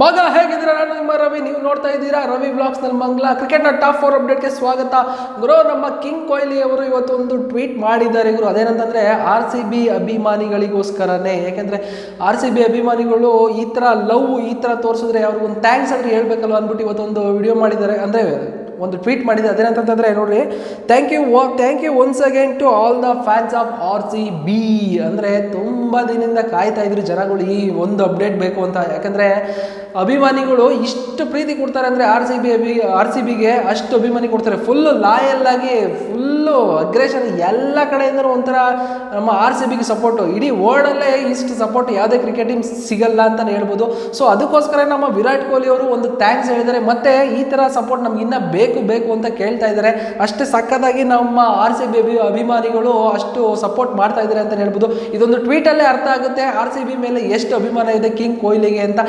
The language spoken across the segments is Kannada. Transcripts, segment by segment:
ಮಗ, ಹೇಗಿದ್ದೀರಾ? ನಾನು ನಿಮ್ಮ ರವಿ, ನೀವು ನೋಡ್ತಾ ಇದ್ದೀರಾ? ರವಿ ಬ್ಲಾಗ್ಸ್ ಮಂಗ್ಲ. ಕ್ರಿಕೆಟ್ನ ಟಾಪ್ ಫೋರ್ ಅಪ್ಡೇಟ್ಗೆ ಸ್ವಾಗತ. ಗುರು, ನಮ್ಮ ಕಿಂಗ್ ಕೊಹ್ಲಿ ಅವರು ಇವತ್ತು ಒಂದು ಟ್ವೀಟ್ ಮಾಡಿದ್ದಾರೆ. ಗುರು, ಅದೇನಂತಂದ್ರೆ ಆರ್ ಸಿ ಬಿ ಅಭಿಮಾನಿಗಳಿಗೋಸ್ಕರನೇ. ಯಾಕೆಂದ್ರೆ ಆರ್ ಸಿ ಬಿ ಅಭಿಮಾನಿಗಳು ಈ ಥರ ಲವ್ ಈ ಥರ ತೋರಿಸಿದ್ರೆ ಅವ್ರಿಗೆ ಒಂದು ಥ್ಯಾಂಕ್ಸ್ ಅಂದ್ರೆ ಹೇಳಬೇಕಲ್ವ ಅಂದ್ಬಿಟ್ಟು ಇವತ್ತೊಂದು ವಿಡಿಯೋ ಮಾಡಿದ್ದಾರೆ. ಅಂದರೆ ಒಂದು ಟ್ವೀಟ್ ಮಾಡಿದೆ ಅದೇನಂತಂದ್ರೆ ನೋಡಿ thank you thank you once again to all the fans of R C B ಅಂದರೆ ತುಂಬ ದಿನದಿಂದ ಕಾಯ್ತಾ ಇದ್ರು ಜನಗಳು ಈ ಒಂದು ಅಪ್ಡೇಟ್ ಬೇಕು ಅಂತ. ಯಾಕಂದರೆ ಅಭಿಮಾನಿಗಳು ಇಷ್ಟು ಪ್ರೀತಿ ಕೊಡ್ತಾರೆ ಅಂದರೆ R C B R C ಬಿಗೆ ಅಷ್ಟು ಅಭಿಮಾನಿ ಕೊಡ್ತಾರೆ. ಫುಲ್ಲು ಲಾಯಲ್ ಆಗಿ ಫುಲ್ಲು ಅಗ್ರೆಷನ್ ಎಲ್ಲ ಕಡೆಯಿಂದಲೂ ಒಂಥರ ನಮ್ಮ ಆರ್ ಸಿ ಬಿಗೆ ಸಪೋರ್ಟು ಇಡೀ ವರ್ಲ್ಡಲ್ಲೇ ಇಷ್ಟು ಸಪೋರ್ಟ್ ಯಾವುದೇ ಕ್ರಿಕೆಟ್ ಟೀಮ್ ಸಿಗಲ್ಲ ಅಂತಲೇ ಹೇಳ್ಬೋದು. ಸೊ ಅದಕ್ಕೋಸ್ಕರ ನಮ್ಮ ವಿರಾಟ್ ಕೊಹ್ಲಿ ಅವರು ಒಂದು ಥ್ಯಾಂಕ್ಸ್ ಹೇಳಿದ್ದಾರೆ. ಮತ್ತೆ ಈ ಥರ ಸಪೋರ್ಟ್ ನಮ್ಗೆ ಇನ್ನೂ ಬೇಕು ಬೇಕು ಬೇಕು ಅಂತ ಕೇಳ್ತಾ ಇದ್ದಾರೆ. ಅಷ್ಟು ಸಕ್ಕದಾಗಿ ನಮ್ಮ ಆರ್ ಸಿ ಬಿ ಅಭಿಮಾನಿಗಳು ಅಷ್ಟು ಸಪೋರ್ಟ್ ಮಾಡ್ತಾ ಇದ್ದಾರೆ ಅಂತ ಹೇಳ್ಬೋದು. ಇದೊಂದು ಟ್ವೀಟಲ್ಲೇ ಅರ್ಥ ಆಗುತ್ತೆ. ಆರ್ ಸಿ ಬಿ ಮೇಲೆ ಎಷ್ಟು ಅಭಿಮಾನ ಇದೆ ಕಿಂಗ್ ಕೊಹ್ಲಿಗೆ ಅಂತ.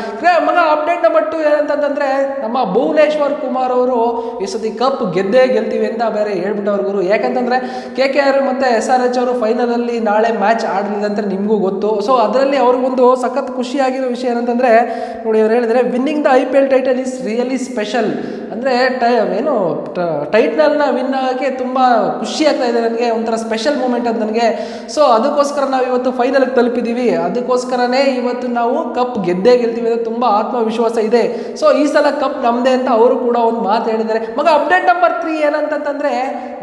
ಮಗ ಅಪ್ಡೇಟ್ ನಂಬರ್ ಟು ಏನಂತಂದ್ರೆ ನಮ್ಮ ಭುವನೇಶ್ವರ್ ಕುಮಾರ್ ಅವರು ಈ ಸತಿ ಕಪ್ ಗೆದ್ದೇ ಗೆಲ್ತೀವಿ ಅಂತ ಬೇರೆ ಹೇಳ್ಬಿಟ್ಟವ್ರ ಗುರು. ಯಾಕಂತಂದ್ರೆ ಕೆ ಕೆ ಆರ್ ಮತ್ತೆ ಎಸ್ ಆರ್ ಎಚ್ ಅವರು ಫೈನಲ್ ಅಲ್ಲಿ ನಾಳೆ ಮ್ಯಾಚ್ ಆಡಲಿಲ್ಲ ಅಂತ ನಿಮಗೂ ಗೊತ್ತು. ಸೊ ಅದರಲ್ಲಿ ಅವ್ರಿಗೊಂದು ಸಖತ್ ಖುಷಿಯಾಗಿರೋ ವಿಷಯ ಏನಂತಂದ್ರೆ ನೋಡಿ ಅವ್ರು ಹೇಳಿದ್ರೆ winning the I P L title is really special ಅಂದರೆ ಟೈ ಏನು ಟೈಟ್ನಲ್ನ ವಿನ್ ಆಗೋಕ್ಕೆ ತುಂಬ ಖುಷಿ ಆಗ್ತಾ ಇದೆ ನನಗೆ, ಒಂಥರ ಸ್ಪೆಷಲ್ ಮೂಮೆಂಟ್ ಅಂತ ನನಗೆ. ಸೊ ಅದಕ್ಕೋಸ್ಕರ ನಾವು ಇವತ್ತು ಫೈನಲ್ಗೆ ತಲುಪಿದ್ದೀವಿ ಅದಕ್ಕೋಸ್ಕರನೇ ಇವತ್ತು ನಾವು ಕಪ್ ಗೆದ್ದೇ ಗೆಲ್ತೀವಿ ಅಂತ ತುಂಬ ಆತ್ಮವಿಶ್ವಾಸ ಇದೆ. ಸೊ ಈ ಸಲ ಕಪ್ ನಮ್ಮದೇ ಅಂತ ಅವರು ಕೂಡ ಒಂದು ಮಾತು ಹೇಳಿದ್ದಾರೆ. ಮಗ ಅಪ್ಡೇಟ್ ನಂಬರ್ ತ್ರೀ ಏನಂತಂತಂದರೆ,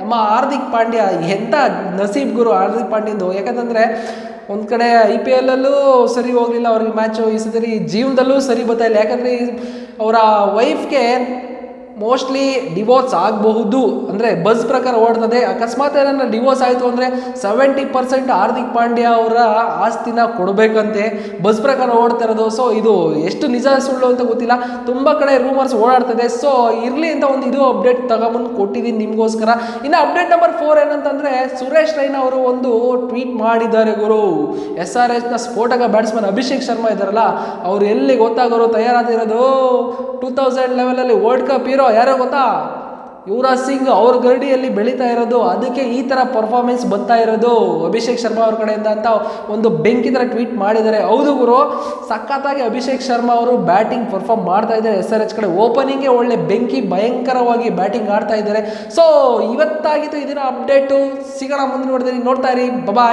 ನಮ್ಮ ಹಾರ್ದಿಕ್ ಪಾಂಡ್ಯ ಎಂಥ ನಸೀಬ್ ಗುರು ಹಾರ್ದಿಕ್ ಪಾಂಡ್ಯಂದು. ಯಾಕಂತಂದರೆ, ಒಂದು ಕಡೆ ಐ ಪಿ ಎಲ್ಲಲ್ಲೂ ಸರಿ ಹೋಗಲಿಲ್ಲ ಅವ್ರಿಗೆ ಮ್ಯಾಚು ಈ ಸರಿ, ಜೀವನದಲ್ಲೂ ಸರಿ ಬರ್ತಾ ಇಲ್ಲ. ಯಾಕಂದರೆ ಅವರ ವೈಫ್ಗೆ ಮೋಸ್ಟ್ಲಿ ಡಿವೋರ್ಸ್ ಆಗಬಹುದು. ಅಂದರೆ ಬಸ್ ಪ್ರಕಾರ ಓಡ್ತದೆ. ಅಕಸ್ಮಾತ್ ಏನಾರ ಡಿವೋರ್ಸ್ ಆಯಿತು ಅಂದರೆ ಸೆವೆಂಟಿ ಪರ್ಸೆಂಟ್ ಹಾರ್ದಿಕ್ ಪಾಂಡ್ಯ ಅವರ ಆಸ್ತಿನ ಕೊಡಬೇಕಂತೆ. ಬಸ್ ಪ್ರಕಾರ ಓಡ್ತಾ ಇರೋದು. ಸೊ ಇದು ಎಷ್ಟು ನಿಜ ಸುಳ್ಳು ಅಂತ ಗೊತ್ತಿಲ್ಲ. ತುಂಬ ಕಡೆ ರೂಮರ್ಸ್ ಓಡಾಡ್ತದೆ. ಸೊ ಇರಲಿ ಅಂತ ಒಂದು ಇದು ಅಪ್ಡೇಟ್ ತಗೊಂಬಂದು ಕೊಟ್ಟಿದ್ದೀನಿ ನಿಮಗೋಸ್ಕರ. ಇನ್ನು ಅಪ್ಡೇಟ್ ನಂಬರ್ ಫೋರ್ ಏನಂತಂದರೆ ಸುರೇಶ್ ರೈನಾ ಅವರು ಒಂದು ಟ್ವೀಟ್ ಮಾಡಿದ್ದಾರೆ ಗುರು. ಎಸ್ ಆರ್ ಎಸ್ನ ಸ್ಫೋಟಕ ಬ್ಯಾಟ್ಸ್ಮನ್ ಅಭಿಷೇಕ್ ಶರ್ಮಾ ಇದ್ದಾರಲ್ಲ, ಅವ್ರು ಎಲ್ಲಿ ಗೊತ್ತಾಗೋರು ತಯಾರಾದಿರೋದು ಟೂ ತೌಸಂಡ್ ಲೆವೆಲಲ್ಲಿ ವರ್ಲ್ಡ್ ಕಪ್ ಹೀರೋ ಯಾರೋ ಗೊತ್ತಾ? ಯುವರಾಜ್ ಸಿಂಗ್ ಅವ್ರ ಗರಡಿಯಲ್ಲಿ ಬೆಳೀತಾ ಇರೋದು, ಅದಕ್ಕೆ ಈ ಥರ ಪರ್ಫಾರ್ಮೆನ್ಸ್ ಬರ್ತಾ ಇರೋದು ಅಭಿಷೇಕ್ ಶರ್ಮಾ ಅವ್ರ ಕಡೆಯಿಂದ ಅಂತ ಒಂದು ಬೆಂಕಿ ಥರ ಟ್ವೀಟ್ ಮಾಡಿದ್ದಾರೆ. ಹೌದು ಗುರು, ಸಖತ್ತಾಗಿ ಅಭಿಷೇಕ್ ಶರ್ಮಾ ಅವರು ಬ್ಯಾಟಿಂಗ್ ಪರ್ಫಾರ್ಮ್ ಮಾಡ್ತಾ ಇದ್ದಾರೆ. ಎಸ್ ಆರ್ ಎಚ್ ಕಡೆ ಓಪನಿಂಗೇ ಒಳ್ಳೆ ಬೆಂಕಿ ಭಯಂಕರವಾಗಿ ಬ್ಯಾಟಿಂಗ್ ಆಡ್ತಾ ಇದ್ದಾರೆ. ಸೊ ಇವತ್ತಾಗಿತ್ತು ಇದನ್ನ ಅಪ್ಡೇಟು ಸಿಗೋಣ ಮುಂದೆ ನೋಡ್ತೀನಿ ನೋಡ್ತಾ ಇರಿ. ಬಾಯ್